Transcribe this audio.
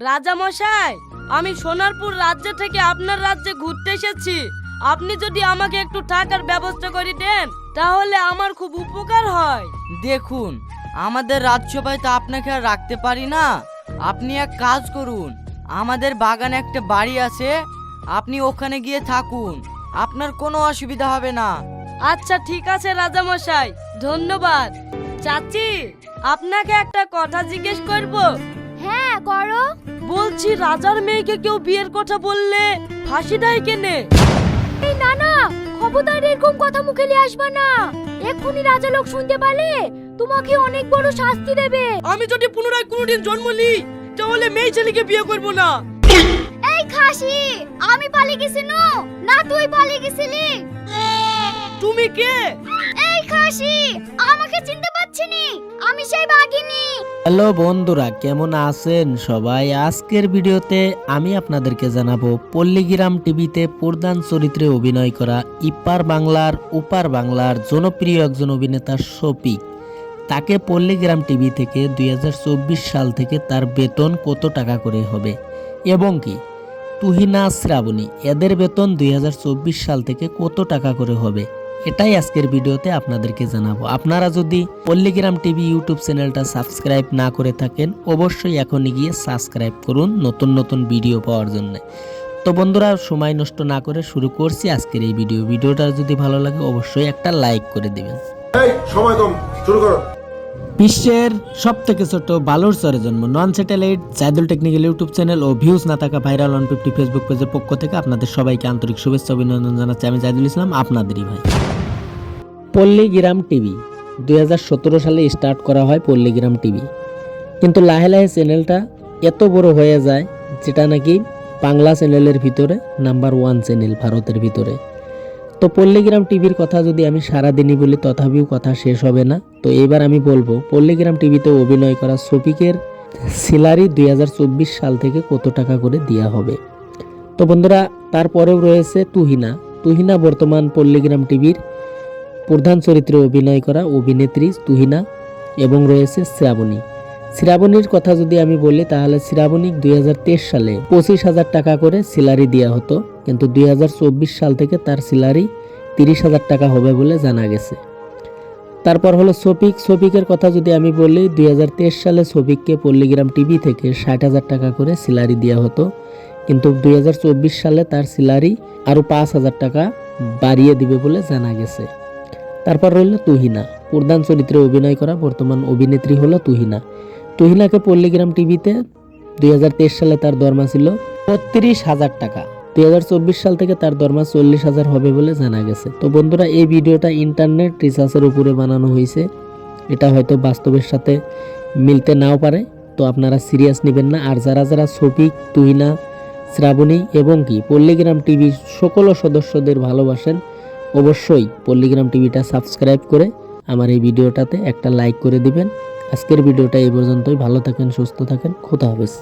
রাজামশাই আমি সোনারপুর রাজ্য থেকে আপনার রাজ্যে ঘুরতে এসেছি। আপনি যদি আমাকে একটু টাকার ব্যবস্থা করে দেন তাহলে আমার খুব উপকার হয়। দেখুন আমাদের রাজসভায় তো আপনাকে আর রাখতে পারি না। আপনি এক কাজ করুন আমাদের বাগানে একটা বাড়ি আছে আপনি ওখানে গিয়ে থাকুন আপনার কোনো অসুবিধা হবে না। আচ্ছা ঠিক আছে রাজামশাই ধন্যবাদ। চাচি আপনাকে একটা কথা জিজ্ঞেস করব। হ্যাঁ করো। বলছি রাজার মেয়েকে কেউ বিয়ের কথা বললে ফাঁসি দেয় কেনে? এই না না খবরদার এরকম কথা মুখে নিয়ে আসবা না। এক্ষুনি রাজা লোক শুনতে পারলে তোমাকে অনেক বড় শাস্তি দেবে। আমি যদি পুনরায় কোনোদিন জন্ম নিই তাহলে মেয়ে ছেলেকে বিয়ে করব না। এই খাসি আমি পালিয়ে গেছি নো না তুই পালিয়ে গেছিলি? তুমি কে? এই খাসি আমাকে চিনতে পারছিনি আমি সেই বাঘিনী। হ্যালো বন্ধুরা, কেমন আছেন সবাই? আজকের ভিডিওতে আমি আপনাদেরকে জানাব পল্লীগ্রাম টিভিতে প্রধান চরিত্রে অভিনয় করা ইপার বাংলার, উপার বাংলার জনপ্রিয় একজন অভিনেতা শফিক। তাকে পল্লীগ্রাম টিভি থেকে দুই হাজার চব্বিশ সাল থেকে তার বেতন কত টাকা করে হবে? এবং কি? তুহিনা শ্রাবণী, এদের বেতন দুই হাজার চব্বিশ সাল থেকে কত টাকা করে হবে? এটাই আজকের ভিডিওতে আপনাদেরকে জানাব। আপনারা যদি পল্লিগ্রাম টিভি ইউটিউব চ্যানেলটা সাবস্ক্রাইব না করে থাকেন অবশ্যই এখনই গিয়ে সাবস্ক্রাইব করুন নতুন নতুন ভিডিও পাওয়ার জন্য। তো বন্ধুরা সময় নষ্ট না করে শুরু করছি আজকের এই ভিডিও। ভিডিওটা যদি ভালো লাগে অবশ্যই একটা লাইক করে দিবেন। সময় কম শুরু করো। বিশ্বের সব থেকে ছোট বালুর চরে জন্ম। Non satellite Zaidul technical YouTube channel ও ভিউজ না থাকা ভাইরাল ওয়ান ফিফটি ফেসবুক পেজের পক্ষ থেকে আপনাদের সবাইকে আন্তরিক শুভেচ্ছা অভিনন্দন জানাচ্ছি। আমি জাইদুল ইসলাম আপনাদেরই ভাই। পল্লীগ্রাম টিভি। দুই হাজার সতেরো সালে স্টার্ট করা হয় পল্লীগ্রাম টিভি। কিন্তু লাহে লাহে চ্যানেলটা এত বড় হয়ে যায় যেটা নাকি বাংলা চ্যানেলের ভিতরে, নাম্বার ওয়ান চ্যানেল ভারতের ভিতরে। তো পল্লীগ্রাম টিভির কথা যদি আমি সারাদিনই বলি, তথাপিও কথা শেষ হবে না। তো এবার আমি বলব, পল্লীগ্রাম টিভিতে অভিনয় করা শফিকের স্যালারি দুই হাজার চব্বিশ সাল থেকে কত টাকা করে দেওয়া হবে? তো বন্ধুরা, তারপরেও রয়েছে তুহিনা। তুহিনা বর্তমান পল্লীগ্রাম টিভির প্রধান চরিত্রে অভিনয় করা অভিনেত্রী তুহিনা এবং রয়েছে শ্রাবণী। শ্রাবণীর কথা যদি আমি বলি, তাহলে শ্রাবণী দুই সালে পঁচিশ হাজার টাকা করে স্যালারি দেওয়া হতো, কিন্তু দুই সাল থেকে তার স্যালারি তিরিশ হাজার টাকা হবে বলে জানা গেছে। তারপর হলো সফিক সফিকের কথা যদি আমি বলি, দুই হাজার তেইশ সালে সফিককে পল্লীগ্রাম টিভি থেকে ষাট হাজার টাকা করে স্যালারি দেওয়া হতো, কিন্তু দুই হাজার চব্বিশ সালে তার স্যালারি আরও পাঁচ হাজার টাকা বাড়িয়ে দিবে বলে জানা গেছে। তারপর রইল তুহিনা। প্রধান চরিত্রে অভিনয় করা বর্তমান অভিনেত্রী হলো তুহিনা। তুহিনাকে পল্লীগ্রাম টিভিতে দুই হাজার তেইশ সালে তার দরমা ছিল বত্রিশ হাজার টাকা। দুই সাল থেকে তার দরমা চল্লিশ হাজার হবে বলে জানা গেছে। তো বন্ধুরা, এই ভিডিওটা ইন্টারনেট রিসার্চের উপরে বানানো হয়েছে। এটা হয়তো বাস্তবের সাথে মিলতে নাও পারে। তো আপনারা সিরিয়াস নেবেন না। আর যারা যারা শফিক তুহিনা, শ্রাবণী এবং কি, পল্লীগ্রাম টিভির সকল সদস্যদের ভালোবাসেন অবশ্যই পল্লীগ্রাম টিভিটা সাবস্ক্রাইব করে আমার এই ভিডিওটাতে একটা লাইক করে দিবেন। আজকের ভিডিওটা এই পর্যন্তই। ভালো থাকেন, সুস্থ থাকেন। খোদা হাফেজ।